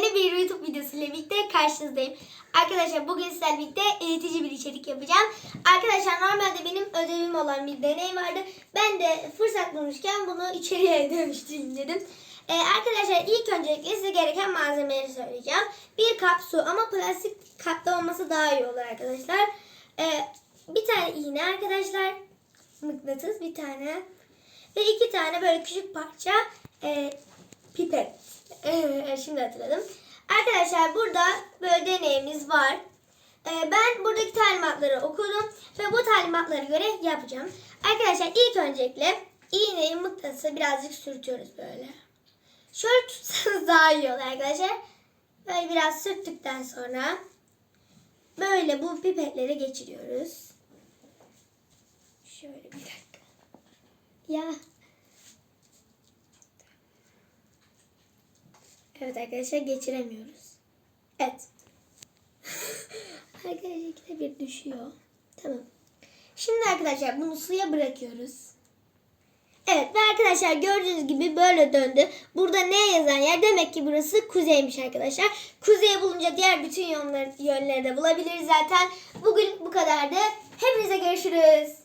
yeni bir YouTube videosu ile birlikte karşınızdayım. Arkadaşlar bugün sizlerle birlikte eğitici bir içerik yapacağım. Arkadaşlar normalde benim ödevim olan bir deney vardı. Ben de fırsat bulmuşken bunu içeriye dönüştüreyim dedim. Ee, arkadaşlar ilk öncelikle size gereken malzemeleri söyleyeceğim. Bir kap su ama plastik kapta olması daha iyi olur arkadaşlar. Ee, bir tane iğne arkadaşlar. Mıknatıs bir tane. Ve iki tane böyle küçük parça e, şimdi hatırladım. Arkadaşlar burada böyle deneyimiz var. Ee, ben buradaki talimatları okudum ve bu talimatlara göre yapacağım. Arkadaşlar ilk öncelikle iğneyi mıknatısa birazcık sürtüyoruz böyle. Şöyle tutsanız daha iyi olur arkadaşlar. Böyle biraz sürttükten sonra böyle bu pipetleri geçiriyoruz. Şöyle bir dakika. Ya. Evet arkadaşlar geçiremiyoruz. Evet. arkadaşlar ikide bir düşüyor. Tamam. Şimdi arkadaşlar bunu suya bırakıyoruz. Evet ve arkadaşlar gördüğünüz gibi böyle döndü. Burada ne yazan yer demek ki burası kuzeymiş arkadaşlar. Kuzeyi bulunca diğer bütün yönleri, yönleri de bulabiliriz zaten. Bugün bu kadardı. Hepinize görüşürüz.